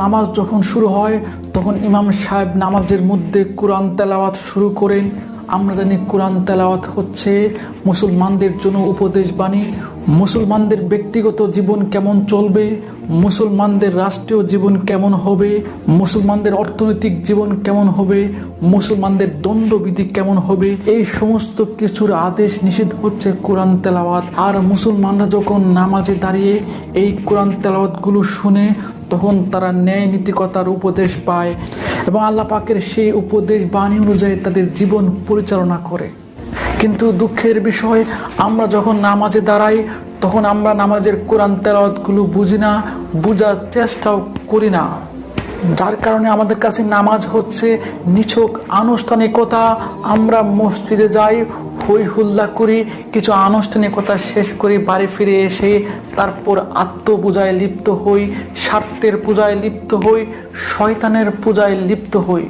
নামাজ যখন শুরু হয়, তখন ইমাম সাহেব নামাজের মধ্যে কোরআন তেলাওয়াত শুরু করেন। আমরা জানি কোরআন তেলাওয়াত হচ্ছে মুসলমানদের জন্য উপদেশ বাণী। মুসলমানদের ব্যক্তিগত জীবন কেমন চলবে? মুসলমানদের রাষ্ট্রীয় জীবন কেমন হবে? মুসলমানদের অর্থনৈতিক জীবন কেমন হবে? মুসলমানদের দণ্ডবিধি কেমন হবে? এই সমস্ত কিছুর আদেশ নিষেধ হচ্ছে কোরআন তেলাওয়াত। আর মুসলমানরা যখন নামাজে দাঁড়িয়ে এই কোরআন তেলাওয়াতগুলো শুনে, তখন তারা ন্যায় নীতিকতার উপদেশ পায় এবং আল্লাহ পাকের সেই উপদেশ বাণী অনুযায়ী তাদের জীবন পরিচালনা করে। কিন্তু দুঃখের বিষয়, আমরা যখন নামাজে দাঁড়াই, তখন আমরা নামাজের কোরআন তেলাওয়াতগুলো বুঝি না, বোঝার চেষ্টাও করি না। যার কারণে আমাদের কাছে নামাজ হচ্ছে নিছক আনুষ্ঠানিকতা। আমরা মসজিদে যাই হই হুল্লা করি, কিছু আনুষ্ঠানিকতা শেষ করি, বাড়ি ফিরে এসে তারপর আত্মপূজায় লিপ্ত হই, স্বার্থের পূজায় লিপ্ত হই, শয়তানের পূজায় লিপ্ত হই।